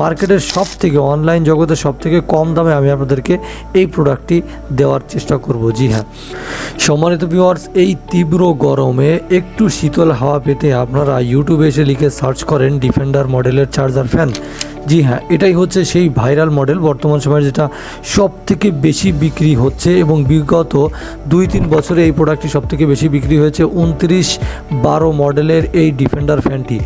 মার্কেটের সব থেকে অনলাইন জগতে সব থেকে কম দামে আমি আপনাদেরকে এই প্রোডাক্টটি দেওয়ার চেষ্টা করব। জি হ্যাঁ। সম্মানিত ভিউয়ার্স এই তীব্র গরমে একটু শীতল হাওয়া পেতে আপনারা ইউটিউবে এসে লিখে সার্চ করেন ডিফেন্ডার মডেলের চার্জার ফ্যান জি হ্যাঁ এটাই হচ্ছে সেই ভাইরাল মডেল বর্তমান সময়ে যেটা সব থেকে বেশি বিক্রি হচ্ছে এবং বিগত দুই তিন বছরে এই প্রোডাক্টটি সব থেকে বেশি বিক্রি হয়েছে। উনত্রিশ বারো মডেলের এই ডিফেন্ডার ফ্যানটি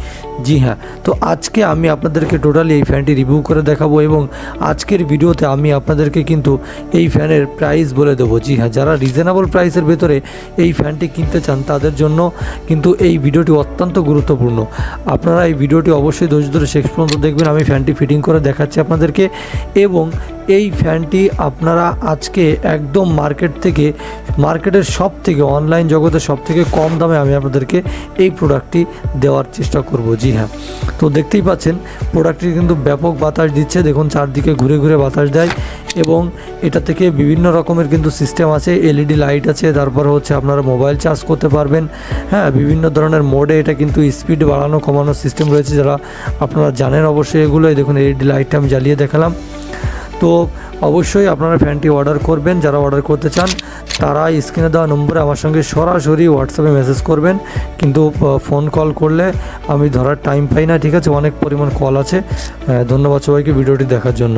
জি হ্যাঁ তো আজকে আমি আপনাদেরকে টোটালি এই ফ্যানটি রিভিউ করে দেখাবো এবং আজকের ভিডিওতে আমি আপনাদেরকে কিন্তু এই ফ্যানের প্রাইস বলে দেবো। জি হ্যাঁ যারা রিজনেবল প্রাইসের ভেতরে এই ফ্যানটি কিনতে চান, তাদের জন্য কিন্তু এই ভিডিওটি অত্যন্ত গুরুত্বপূর্ণ। আপনারা এই ভিডিওটি অবশ্যই ধৈর্য ধরে শেষ পর্যন্ত দেখবেন, আমি ফ্যানটি ফিটিং করে দেখাচ্ছি আপনাদেরকে এবং এই ফ্যানটি আপনারা আজকে একদম মার্কেট থেকে, মার্কেটের সব থেকে অনলাইন জগতে সব থেকে কম দামে আমি আপনাদেরকে এই প্রোডাক্টটি দেওয়ার চেষ্টা করব। জি হ্যাঁ। তো দেখতেই পাচ্ছেন, প্রোডাক্টটি কিন্তু ব্যাপক বাতাস দিচ্ছে। দেখুন, চারদিকে ঘুরে ঘুরে বাতাস দেয় এবং এটা থেকে বিভিন্ন রকমের কিন্তু সিস্টেম আছে। এলইডি লাইট আছে, তারপর হচ্ছে আপনারা মোবাইল চার্জ করতে পারবেন। হ্যাঁ বিভিন্ন ধরনের মোডে এটা কিন্তু স্পিড বাড়ানো, কমানোর সিস্টেম রয়েছে যারা আপনারা জানেন অবশ্যই এগুলো এই দেখুন, এলইডি লাইটটা আমি জ্বালিয়ে দেখালাম। তো অবশ্যই আপনারা ফ্যানটি অর্ডার করবেন, যারা অর্ডার করতে চান তারা স্ক্রিনে দেওয়া নম্বরে আমার সঙ্গে সরাসরি হোয়াটসঅ্যাপে মেসেজ করবেন। কিন্তু ফোন কল করলে আমি ধরার টাইম পাই না, ঠিক আছে? অনেক পরিমাণ কল আছে। ধন্যবাদ সবাইকে ভিডিওটি দেখার জন্য।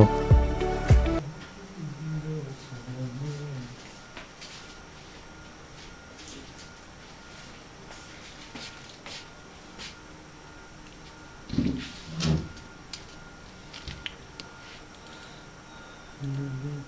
Mm-hmm.